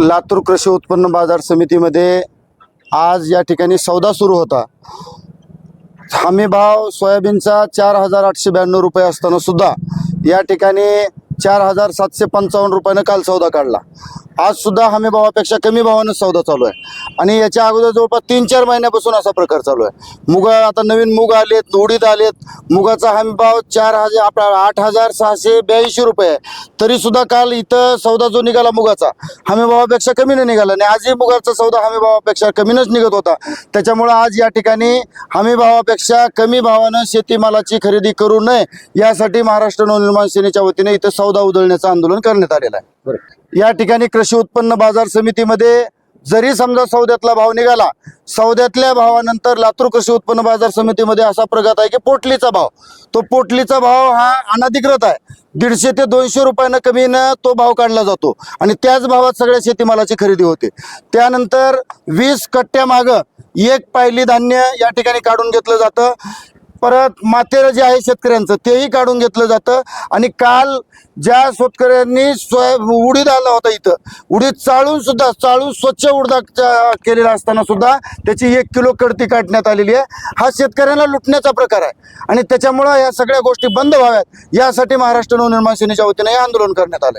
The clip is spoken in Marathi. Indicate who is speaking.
Speaker 1: लातूर कृषी उत्पन्न बाजार समितीमध्ये आज या ठिकाणी सौदा सुरू होता. हमी भाव सोयाबीनचा चार हजार आठशे ब्याण्णव रुपये असताना सुद्धा या ठिकाणी चार हजार सातशे पंचावन्न रुपयानं काल सौदा काढला. आज सुद्धा हमी भावापेक्षा कमी भावानं सौदा चालू आहे. आणि याच्या अगोदर जवळपास तीन चार महिन्यापासून असा प्रकार चालू आहे. मुग आता नवीन मुग आलेत उडीद आलेत. मुगाचा हमी भाव चार हजार आपला आठ हजार सहाशे ब्याऐंशी रुपये आहे. तरी सुद्धा काल इथं सौदा जो निघाला मुगाचा हमी भावापेक्षा नाही निघाला. आणि आजही मुगाचा सौदा हमी भावापेक्षा कमीनच निघत होता. त्याच्यामुळं आज या ठिकाणी हमी भावापेक्षा कमी भावानं शेतीमालाची खरेदी करू नये यासाठी महाराष्ट्र नवनिर्माण सेनेच्या वतीने इथं सौदा उधळण्याचं आंदोलन करण्यात आलेलं आहे. या ठिकाणी कृषी उत्पन्न बाजार समितीमध्ये जरी समजा सौद्यातला भाव निघाला सौद्यातल्या भावानंतर लातूर कृषी उत्पन्न बाजार समितीमध्ये असा प्रगत आहे की पोटलीचा भाव. तो पोटलीचा भाव हा अनधिकृत आहे. दीडशे ते दोनशे रुपयानं कमीनं तो भाव काढला जातो. आणि त्याच भावात सगळ्या शेतीमालाची खरेदी होते. त्यानंतर वीस कट्ट्यामागं एक पायली धान्य या ठिकाणी काढून घेतलं जातं. परत माथेरं जे आहे शेतकऱ्यांचं तेही काढून घेतलं जातं. आणि काल ज्या शेतकऱ्यांनी सोया उडीद आला होता इथं उडीद चाळून सुद्धा चाळून स्वच्छ उडदा केलेला असताना सुद्धा त्याची एक किलो कडती काढण्यात आलेली आहे. हा शेतकऱ्यांना लुटण्याचा प्रकार आहे. आणि त्याच्यामुळं या सगळ्या गोष्टी बंद व्हाव्यात. यासाठी महाराष्ट्र नवनिर्माण सेनेच्या वतीने हे आंदोलन करण्यात आलं